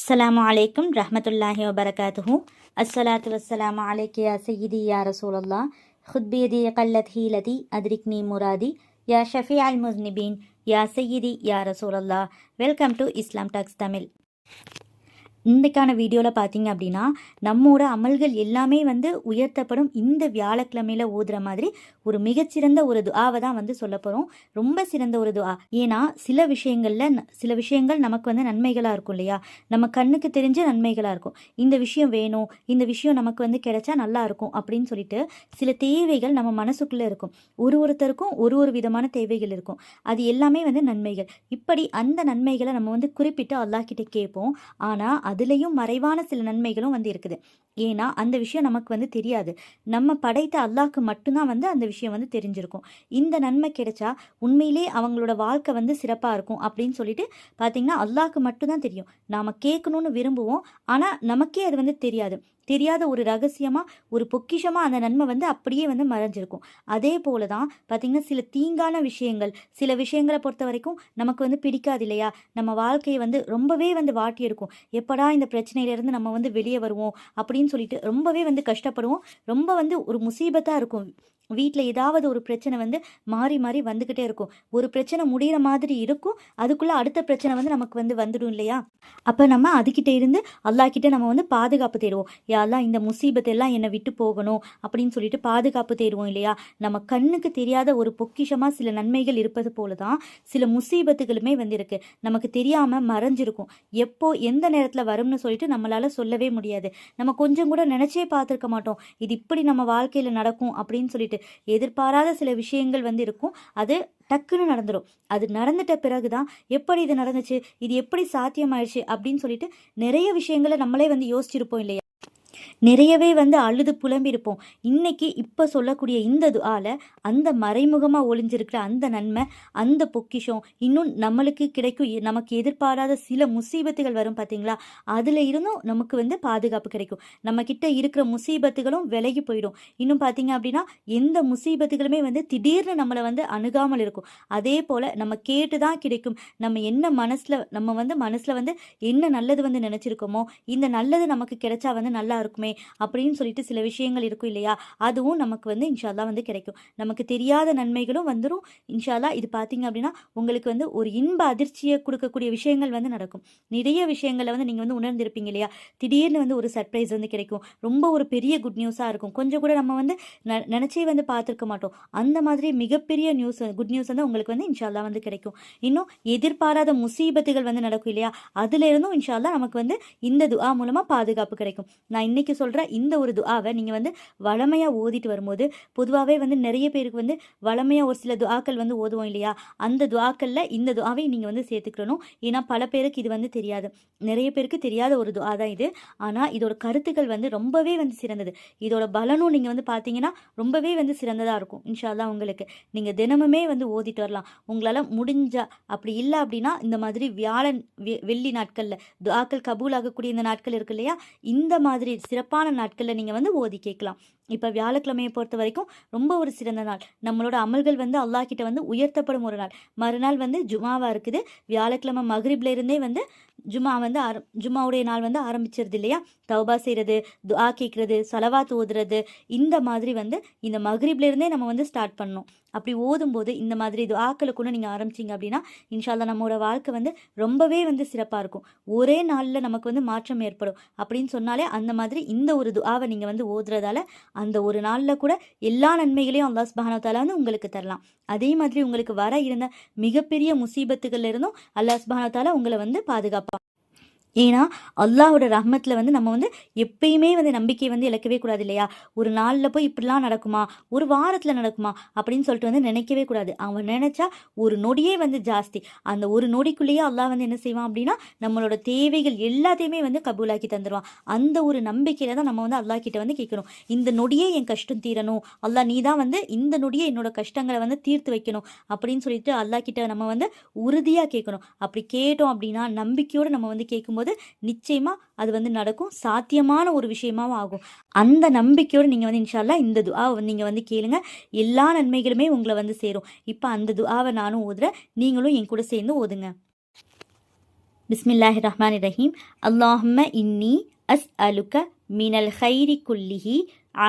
அஸ்ஸலாமு அலைக்கும் ரஹ்மத்துல்லாஹி வபரகாத்துஹு அஸ்ஸலாத்து வஸ்ஸலாமு அலைக்கு யா சையீதி யா ரசூலல்லா ஹுத்பீதி கல்லத் ஹீலதி அத்ரிக்னி முராதி யா ஷஃபி அல் முஸ்னிபீன் யா சையீதி யா ரசூலல்லா welcome to Islam talks Tamil இன்றைக்கான வீடியோவில் பார்த்தீங்க அப்படின்னா நம்மோட அமல்கள் எல்லாமே வந்து உயர்த்தப்படும் இந்த வியாழக்கிழமையில ஓதுற மாதிரி ஒரு மிகச்சிறந்த ஒரு துஆவை தான் வந்து சொல்ல போகிறோம் ரொம்ப சிறந்த ஒரு துஆ. ஏன்னா சில விஷயங்களில் ந- சில விஷயங்கள் நமக்கு வந்து நன்மைகளாக இருக்கும் இல்லையா? நம்ம கண்ணுக்கு தெரிஞ்ச நன்மைகளாக இருக்கும். இந்த விஷயம் வேணும் இந்த விஷயம் நமக்கு வந்து கிடைச்சா நல்லா இருக்கும் அப்படின்னு சொல்லிட்டு சில தேவைகள் நம்ம மனசுக்குள்ளே இருக்கும். ஒரு ஒருத்தருக்கும் ஒரு ஒரு விதமான தேவைகள் இருக்கும். அது எல்லாமே வந்து நன்மைகள். இப்படி அந்த நன்மைகளை நம்ம வந்து குறிப்பிட்டு அல்லாஹ் கிட்ட கேட்போம். ஆனால் அதுலேயும் மறைவான சில நன்மைகளும் வந்து இருக்குது. ஏன்னா அந்த விஷயம் நமக்கு வந்து தெரியாது. நம்ம படைத்த அல்லாக்கு மட்டும்தான் வந்து அந்த விஷயம் வந்து தெரிஞ்சிருக்கும். இந்த நன்மை கிடைச்சா உண்மையிலே அவங்களோட வாழ்க்கை வந்து சிறப்பாக இருக்கும் அப்படின்னு சொல்லிட்டு பார்த்தீங்கன்னா அல்லாக்கு மட்டும்தான் தெரியும். நாம் கேட்கணும்னு விரும்புவோம். ஆனால் நமக்கே அது வந்து தெரியாது. தெரியாத ஒரு ரகசியமாக ஒரு பொக்கிஷமாக அந்த நன்மை வந்து அப்படியே வந்து மறைஞ்சிருக்கும். அதே போல தான் பார்த்திங்கன்னா சில தீங்கான விஷயங்கள் சில விஷயங்களை பொறுத்த வரைக்கும் நமக்கு வந்து பிடிக்காது இல்லையா? நம்ம வாழ்க்கையை வந்து ரொம்பவே வந்து வாட்டி இருக்கும் எப்படா இந்த பிரச்சனையிலேருந்து நம்ம வந்து வெளியே வருவோம் அப்படின்னு சொல்லிட்டு ரொம்பவே வந்து கஷ்டப்படுவோம். ரொம்ப வந்து ஒரு முசீபத்தாக இருக்கும். வீட்டில் ஏதாவது ஒரு பிரச்சனை வந்து மாறி மாறி வந்துக்கிட்டே இருக்கும். ஒரு பிரச்சனை முடிகிற மாதிரி இருக்கும். அதுக்குள்ளே அடுத்த பிரச்சனை வந்து நமக்கு வந்து வந்துடும் இல்லையா? அப்போ நம்ம அதுக்கிட்ட இருந்து அல்லாக்கிட்ட நம்ம வந்து பாதுகாப்பு தேடுவோம். யாரெல்லாம் இந்த முசீபத்தெல்லாம் என்னை விட்டு போகணும் அப்படின்னு சொல்லிட்டு பாதுகாப்பு தேடுவோம் இல்லையா? நம்ம கண்ணுக்கு தெரியாத ஒரு பொக்கிஷமாக சில நன்மைகள் இருப்பது போல தான் சில முசீபத்துகளுமே வந்திருக்கு. நமக்கு தெரியாமல் மறைஞ்சிருக்கும். எப்போ எந்த நேரத்தில் வரும்னு சொல்லிட்டு நம்மளால் சொல்லவே முடியாது. நம்ம கொஞ்சம் கூட நினச்சே பார்த்துருக்க மாட்டோம். இது இப்படி நம்ம வாழ்க்கையில் நடக்கும் அப்படின்னு சொல்லிட்டு எதிர்பாராத சில விஷயங்கள் வந்து இருக்கும். அது டக்குன்னு நடந்துடும் அது நடந்துட்ட பிறகு தான் எப்படி இது நடந்துச்சு இது எப்படி சாத்தியமாயிடுச்சு அப்படின்னு சொல்லிட்டு நிறைய விஷயங்களை நம்மளே வந்து யோசிச்சிருப்போம் இல்லையா? நிறையவே வந்து அழுது புலம்பியிருப்போம். இன்னைக்கு இப்போ சொல்லக்கூடிய இந்த துஆல அந்த மறைமுகமாக ஒளிஞ்சிருக்கிற அந்த நன்மை அந்த பொக்கிஷம் இன்னும் நம்மளுக்கு கிடைக்கும். எ- நமக்கு எதிர்பாராத சில முசீபத்துகள் வரும் பார்த்தீங்களா அதில் இருந்தும் நமக்கு வந்து பாதுகாப்பு கிடைக்கும். நம்ம கிட்ட இருக்கிற முசீபத்துகளும் விலகி போயிடும். இன்னும் பார்த்தீங்க அப்படின்னா எந்த முசீபத்துகளுமே வந்து திடீர்னு நம்மளை வந்து அணுகாமல் இருக்கும். அதே போல் நம்ம கேட்டு தான் கிடைக்கும். நம்ம என்ன மனசில் நம்ம வந்து மனசில் வந்து என்ன நல்லது வந்து நினச்சிருக்கோமோ இந்த நல்லது நமக்கு கிடைச்சா வந்து நல்லா இருக்குமே அப்படின்னு சொல்லிட்டு சில விஷயங்கள் இருக்கும் இல்லையா? அதுவும் நமக்கு வந்து இன்ஷால்லா வந்து கிடைக்கும். நமக்கு தெரியாத நன்மைகளும் வந்துடும் இன்ஷால்லா இது பார்த்தீங்க அப்படின்னா உங்களுக்கு வந்து ஒரு இன்ப அதிர்ச்சியை கொடுக்கக்கூடிய விஷயங்கள் வந்து நடக்கும். நிறைய விஷயங்களை வந்து நீங்கள் வந்து உணர்ந்திருப்பீங்க இல்லையா? திடீர்னு வந்து ஒரு சர்ப்ரைஸ் வந்து கிடைக்கும். ரொம்ப ஒரு பெரிய குட் நியூஸாக இருக்கும். கொஞ்சம் கூட நம்ம வந்து நினச்சே நினைச்சே வந்து பார்த்துருக்க மாட்டோம். அந்த மாதிரி மிகப்பெரிய நியூஸ் குட் நியூஸ் வந்து உங்களுக்கு வந்து இன்ஷால்லா வந்து கிடைக்கும். இன்னும் எதிர்பாராத முசீபத்துகள் வந்து நடக்கும் இல்லையா? அதுல இருந்தும் இன்ஷால்லா நமக்கு வந்து இந்த துஆ மூலமா பாதுகாப்பு கிடைக்கும். நான் இன்னைக்கு சொல்கிற இந்த ஒரு துஆவை நீங்கள் வந்து வளமையா ஓதிட்டு வரும்போது பொதுவாகவே வந்து நிறைய பேருக்கு வந்து வளமையாக ஒரு சில துஆக்கள் வந்து ஓதுவோம் இல்லையா? அந்த துவாக்களில் இந்த துஆவை நீங்கள் வந்து சேர்த்துக்கணும் ஏன்னா பல பேருக்கு இது வந்து தெரியாது. நிறைய பேருக்கு தெரியாத ஒரு துஆ தான் இது. ஆனால் இதோட கருத்துக்கள் வந்து ரொம்பவே வந்து சிறந்தது. இதோட பலனும் நீங்கள் வந்து பார்த்தீங்கன்னா ரொம்பவே வந்து சிறந்ததாக இருக்கும். இன்ஷால்லா உங்களுக்கு. நீங்கள் தினமுமே வந்து ஓதிட்டு வரலாம். உங்களால் முடிஞ்சா அப்படி இல்லை அப்படின்னா இந்த மாதிரி வியாழன் வெ- வெள்ளி நாட்களில் துஆக்கள் கபூல் ஆகக்கூடிய இந்த நாட்கள் இருக்கு இல்லையா? இந்த மாதிரி சிறப்பு சிறப்பான நாட்களில் நீங்கள் வந்து ஓதி கேட்கலாம். இப்போ வியாழக்கிழமையை பொறுத்த வரைக்கும் ரொம்ப ஒரு சிறந்த நாள். நம்மளோட அமல்கள் வந்து அல்லாஹ் கிட்ட வந்து உயர்த்தப்படும் ஒரு நாள். மறுநாள் வந்து ஜுமாவாக இருக்குது. வியாழக்கிழமை மகரிப்ல இருந்தே வந்து ஜுமா வந்து ஆர ஜும்மாவுடைய நாள் வந்து ஆரம்பிச்சிருது இல்லையா? தௌபா செய்கிறது துஆ கேட்குறது சலவாத் ஓதுறது இந்த மாதிரி வந்து இந்த மகரிப்லேருந்தே நம்ம வந்து ஸ்டார்ட் பண்ணணும். அப்படி ஓதும்போது இந்த மாதிரி துஆக்களை கூட நீங்கள் ஆரம்பிச்சீங்க அப்படின்னா இன்ஷால்லா நம்மளோட வாழ்க்கை வந்து ரொம்பவே வந்து சிறப்பாக இருக்கும். ஒரே நாளில் நமக்கு வந்து மாற்றம் ஏற்படும். அப்படின்னு சொன்னாலே அந்த மாதிரி இந்த ஒரு துஆவை நீங்கள் வந்து ஓதுறதால அந்த ஒரு நாளில் கூட எல்லா நன்மைகளையும் அல்லாஹ் பஹானத்தால வந்து உங்களுக்கு தரலாம். அதே மாதிரி உங்களுக்கு வர இருந்த மிகப்பெரிய முசீபத்துகள்ல இருந்தும் அல்லாஹ் சுப்ஹானஹு உங்களை வந்து பாதுகாப்பான் ஏன்னா அல்லாவோட ரஹ்மத்தில் வந்து நம்ம வந்து எப்பயுமே வந்து நம்பிக்கை வந்து இழக்கவே கூடாது இல்லையா? ஒரு நாளில் போய் இப்படிலாம் நடக்குமா? ஒரு வாரத்தில் நடக்குமா? அப்படின்னு சொல்லிட்டு வந்து நினைக்கவே கூடாது. அவன் நினச்சா ஒரு நொடியே வந்து ஜாஸ்தி. அந்த ஒரு நொடிக்குள்ளேயே அல்லா வந்து என்ன செய்வான் அப்படின்னா நம்மளோட தேவைகள் எல்லாத்தையுமே வந்து கபூலாக்கி தந்துடுவான் அந்த ஒரு நம்பிக்கையில் தான் நம்ம வந்து அல்லாஹ் கிட்ட வந்து கேட்கணும். இந்த நொடியே என் கஷ்டம் தீரணும். அல்லாஹ் நீ தான் வந்து இந்த நொடியே என்னோட கஷ்டங்களை வந்து தீர்த்து வைக்கணும் அப்படின்னு சொல்லிட்டு அல்லாஹ் கிட்ட நம்ம வந்து உறுதியாக கேட்கணும். அப்படி கேட்டோம் அப்படின்னா நம்பிக்கையோடு நம்ம வந்து கேட்கும்போது நிச்சயமா அது வந்து நடக்கும். சாத்தியமான ஒரு விஷயமாவும் ஆகும். அந்த நம்பிக்கையோடு நீங்கள் வந்து இன்ஷால்லா இந்த துஆவை நீங்கள் வந்து கேளுங்க. எல்லா நன்மைகளுமே உங்களை வந்து சேரும். இப்போ அந்த துஆவை நானும் ஓதுறேன். நீங்களும் என் கூட சேர்ந்து ஓதுங்க. பிஸ்மில்லாஹி ரஹ்மான் ரஹீம். அல்லாஹும்ம இன்னி அஸ் அலுக்க மினல் ஹைரி குல்லிஹி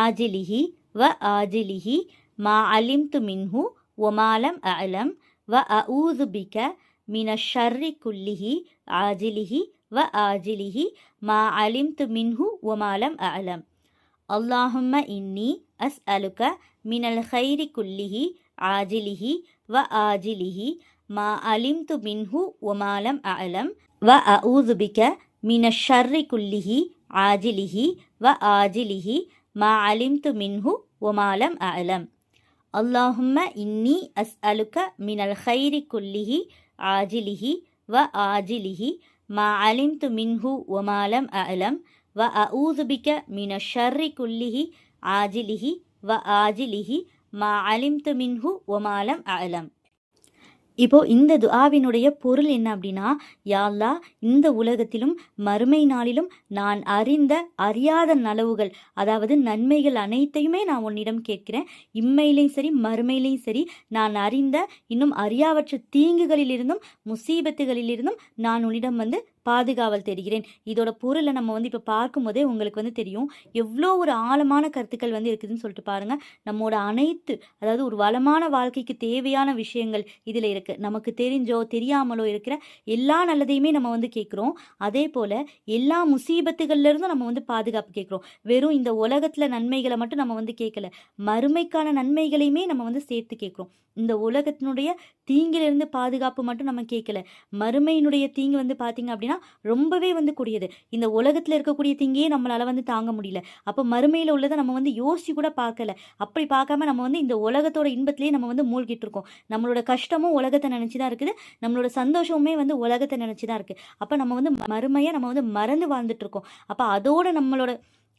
ஆஜிலிஹி வ ஆஜிலிஹி மா அலிம்து மின்ஹு ஒமாலம் அலம் வ அஊது பிக மின ஷர்ரி குல்லிஹி ஆஜிலிஹி வ ஆஜிலிஹி மா அலிம்து மின்ஹு ஒமாலம் அலம் அல்லாஹும்ம இன்னி அஸ் அலுக்க மினல் ஹைரி குல்லிஹி ஆஜிலிஹி வ ஆஜிலிஹி மா அலிம்து மின்ஹு ஒமாலம் அலம் வ அஊது பிக மின ஷர்ரி குல்லிஹி ஆஜிலிஹி வ ஆஜிலிஹி மா அலிம்து மின்ஹு ஒமாலம் அலம் அல்லாஹும்ம இன்னி அஸ் அலுக்க மினல் ஹைரி மா அலிம் து மின்ஹு ஒமாலம் அலம் வ அஊது மின ஷர்ரி குல்லிஹி ஆஜிலிஹி வ ஆஜிலிஹி மா அலிம் து மின்ஹு ஒமாலம் அலம் இப்போ இந்த துஆவினுடைய பொருள் என்ன அப்படின்னா யாழ்லா இந்த உலகத்திலும் மறுமை நாளிலும் நான் அறிந்த அறியாத நலவுகள் அதாவது நன்மைகள் அனைத்தையுமே நான் உன்னிடம் கேட்கிறேன். இம்மையிலையும் சரி மறுமையிலையும் சரி நான் அறிந்த இன்னும் அறியாவற்ற தீங்குகளிலிருந்தும் முசீபத்துகளிலிருந்தும் நான் உன்னிடம் வந்து பாதுகாவல் தெரிகிறேன். இதோட பொருளை நம்ம வந்து இப்போ பார்க்கும்போதே உங்களுக்கு வந்து தெரியும். எவ்வளோ ஒரு ஆழமான கருத்துக்கள் வந்து இருக்குதுன்னு சொல்லிட்டு பாருங்கள் நம்மோட அனைத்து அதாவது ஒரு வளமான வாழ்க்கைக்கு தேவையான விஷயங்கள் இதில் இருக்குது நமக்கு தெரிஞ்சோ தெரியாமலோ இருக்கிற எல்லா நல்லதையுமே நம்ம வந்து கேட்குறோம். அதே போல் எல்லா முசீபத்துகள்லேருந்தும் நம்ம வந்து பாதுகாப்பு கேட்குறோம். வெறும் இந்த உலகத்தில் நன்மைகளை மட்டும் நம்ம வந்து கேட்கல. மறுமைக்கான நன்மைகளையுமே நம்ம வந்து சேர்த்து கேட்குறோம். இந்த உலகத்தினுடைய தீங்கிலிருந்து பாதுகாப்பு மட்டும் நம்ம கேட்கல. மறுமையினுடைய தீங்கு வந்து பார்த்திங்க அப்படின்னா ரொம்பவே வந்து கூடியது. இந்த உலகத்தில் இருக்கக்கூடிய திங்கே நம்மளால் வந்து தாங்க முடியல. அப்போ மறுமையில் உள்ளதை நம்ம வந்து யோசிச்சு கூட பார்க்கல. அப்படி பார்க்காம நம்ம வந்து இந்த உலகத்தோட இன்பத்திலேயே நம்ம வந்து மூழ்கிட்டு இருக்கோம். நம்மளோட கஷ்டமும் உலகத்தை நினச்சி தான் இருக்குது. நம்மளோட சந்தோஷமுமே வந்து உலகத்தை நினச்சி தான் இருக்குது அப்போ நம்ம வந்து மறுமையாக நம்ம வந்து மறந்து வாழ்ந்துட்டு இருக்கோம். அப்போ அதோட நம்மளோட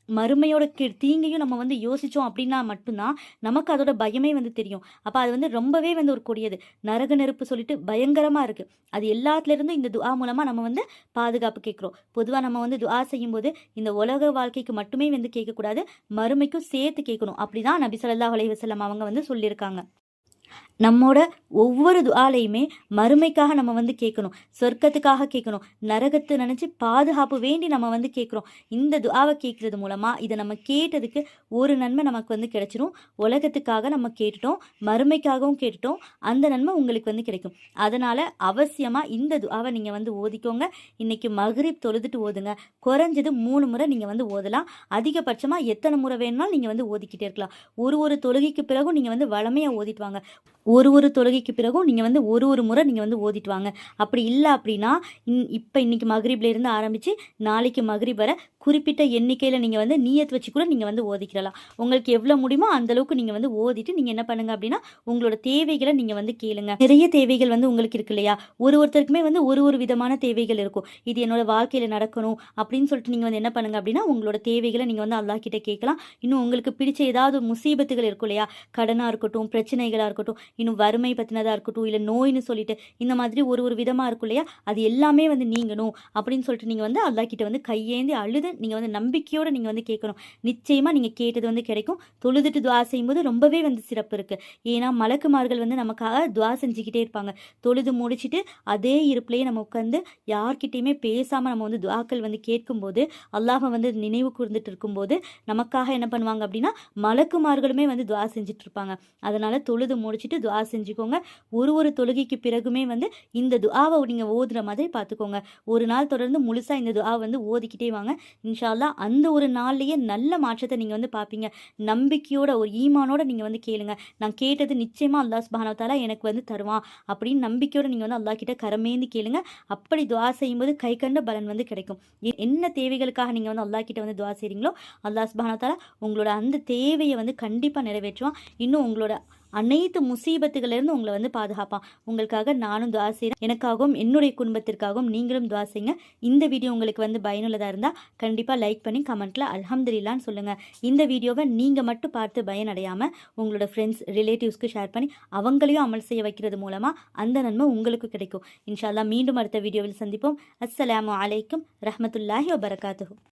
மறுமையோட கீ தீங்கையும் நம்ம வந்து யோசித்தோம் அப்படின்னா மட்டும்தான் நமக்கு அதோட பயமே வந்து தெரியும். அப்போ அது வந்து ரொம்பவே வந்து ஒரு கொடியது. நரக நெருப்பு சொல்லிட்டு பயங்கரமாக இருக்குது அது எல்லாத்துலேருந்தும் இந்த துவா மூலமாக நம்ம வந்து பாதுகாப்பு கேட்குறோம். பொதுவாக நம்ம வந்து துவா செய்யும்போது இந்த உலக வாழ்க்கைக்கு மட்டுமே வந்து கேட்கக்கூடாது. மறுமைக்கும் சேர்த்து கேட்கணும். அப்படி தான் நபி ஸல்லல்லாஹு அலைஹி அவங்க வந்து சொல்லியிருக்காங்க. நம்மோட ஒவ்வொரு துவாலையுமே மறுமைக்காக நம்ம வந்து கேட்கணும். சொர்க்கத்துக்காக கேட்கணும். நரகத்தை நினச்சி பாதுகாப்பு வேண்டி நம்ம வந்து கேட்குறோம். இந்த துவாவை கேட்குறது மூலமாக இதை நம்ம கேட்டதுக்கு ஒரு நன்மை நமக்கு வந்து கிடைச்சிரும். உலகத்துக்காக நம்ம கேட்டுட்டோம். மறுமைக்காகவும் கேட்டுட்டோம். அந்த நன்மை உங்களுக்கு வந்து கிடைக்கும். அதனால் அவசியமாக இந்த துவாவை நீங்கள் வந்து ஓதிக்கோங்க. இன்றைக்கி மகரிப் தொழுதுட்டு ஓதுங்க. குறைஞ்சது மூணு முறை நீங்கள் வந்து ஓதலாம். அதிகபட்சமாக எத்தனை முறை வேணுனாலும் நீங்கள் வந்து ஓதிக்கிட்டே இருக்கலாம். ஒரு ஒரு தொழுகைக்கு பிறகும் நீங்கள் வந்து வளமையாக ஓதிட்டு வாங்க. ஒரு ஒரு தொழுகைக்கு பிறகும் நீங்கள் வந்து ஒரு ஒரு முறை நீங்கள் வந்து ஓதிட்டு வாங்க. அப்படி இல்லை அப்படின்னா இன் இப்போ இன்றைக்கி மகரிப்லேருந்து ஆரம்பித்து நாளைக்கு மகரீப் வர குறிப்பிட்ட எண்ணிக்கையில் நீங்கள் வந்து நீயத் வச்சு கூட நீங்கள் வந்து ஓதிக்கிறலாம் உங்களுக்கு எவ்வளோ முடியுமோ அந்தளவுக்கு நீங்கள் வந்து ஓதிட்டு நீங்கள் என்ன பண்ணுங்க அப்படின்னா உங்களோட தேவைகளை நீங்கள் வந்து கேளுங்க. நிறைய தேவைகள் வந்து உங்களுக்கு இருக்கு இல்லையா? ஒரு ஒருத்தருக்குமே வந்து ஒரு ஒரு விதமான தேவைகள் இருக்கும். இது என்னோட வாழ்க்கையில் நடக்கணும் அப்படின்னு சொல்லிட்டு நீங்கள் வந்து என்ன பண்ணுங்க அப்படின்னா உங்களோட தேவைகளை நீங்கள் வந்து அல்லா கிட்ட கேட்கலாம். இன்னும் உங்களுக்கு பிடிச்ச ஏதாவது முசீபத்துகள் இருக்கும் இல்லையா? கடனாக இருக்கட்டும் பிரச்சனைகளாக இருக்கட்டும் இன்னும் வறுமை பற்றினதாக இருக்கட்டும் இல்லை நோய்னு சொல்லிட்டு இந்த மாதிரி ஒரு ஒரு விதமாக இருக்கும் இல்லையா? அது எல்லாமே வந்து நீங்கணும் அப்படின்னு சொல்லிட்டு நீங்கள் வந்து அல்லா கிட்ட வந்து கையேந்தி அழுது நீங்கள் வந்து நம்பிக்கையோடு நீங்கள் வந்து கேட்கணும். நிச்சயமாக நீங்கள் கேட்டது வந்து கிடைக்கும். தொழுதுட்டு துவா செய்யும்போது ரொம்பவே வந்து சிறப்பு இருக்குது ஏன்னா மலக்குமார்கள் வந்து நமக்காக துவா செஞ்சுக்கிட்டே இருப்பாங்க. தொழுது முடிச்சுட்டு அதே இருப்பிலேயே நம்ம உட்காந்து யார்கிட்டயுமே பேசாமல் நம்ம வந்து துவாக்கள் வந்து கேட்கும்போது அல்லாஹை வந்து நினைவு கூர்ந்துட்டு இருக்கும்போது நமக்காக என்ன பண்ணுவாங்க அப்படின்னா மலக்குமார்களுமே வந்து துவா செஞ்சுட்டு இருப்பாங்க. அதனால் தொழுது முடிச்சுட்டு துவா செஞ்சுக்கோங்க. ஒரு ஒரு தொழுகைக்கு பிறகுமே வந்து இந்த துஆவை நீங்கள் ஓதுற மாதிரி பார்த்துக்கோங்க. ஒரு நாள் தொடர்ந்து முழுசாக இந்த துஆ வந்து ஓதிக்கிட்டே வாங்க. இன்ஷால்லா அந்த ஒரு நாள்லேயே நல்ல மாற்றத்தை நீங்கள் வந்து பார்ப்பீங்க. நம்பிக்கையோட ஒரு ஈமானோட நீங்கள் வந்து கேளுங்க. நான் கேட்டது நிச்சயமாக அல்லாஹ் சுபானோ தாலா எனக்கு வந்து தருவான் அப்படின்னு நம்பிக்கையோட நீங்கள் வந்து அல்லாஹ் கிட்ட கரமேந்து கேளுங்க. அப்படி துவா செய்யும்போது கை கண்ட பலன் வந்து கிடைக்கும். எ- என்ன தேவைகளுக்காக நீங்கள் வந்து அல்லாஹ் கிட்ட வந்து துவா செய்கிறீங்களோ அல்லாஹ் சுபானோ தாலா உங்களோட அந்த தேவையை வந்து கண்டிப்பாக நிறைவேற்றுவான். இன்னும் உங்களோட அனைத்து முசீபத்துகளிலிருந்து உங்களை வந்து பாதுகாப்பான். உங்களுக்காக நானும் துவா செய்கிறேன் எனக்காகவும் என்னுடைய குடும்பத்திற்காகவும் நீங்களும் துவா செய்யுங்க. இந்த வீடியோ உங்களுக்கு வந்து பயனுள்ளதாக இருந்தால் கண்டிப்பாக லைக் பண்ணி கமெண்ட்டில் அலமதுல்லான்னு சொல்லுங்கள் இந்த வீடியோவை நீங்கள் மட்டும் பார்த்து பயனடையாமல் உங்களோட ஃப்ரெண்ட்ஸ் ரிலேட்டிவ்ஸ்க்கு ஷேர் பண்ணி அவங்களையும் அமல் செய்ய வைக்கிறது மூலமாக அந்த நன்மை உங்களுக்கு கிடைக்கும். இன்ஷா அல்லாஹ் மீண்டும் அடுத்த வீடியோவில் சந்திப்போம். அஸ்ஸலாமு அலைக்கும் ரஹமத்துல்லாஹி வபரகாத்து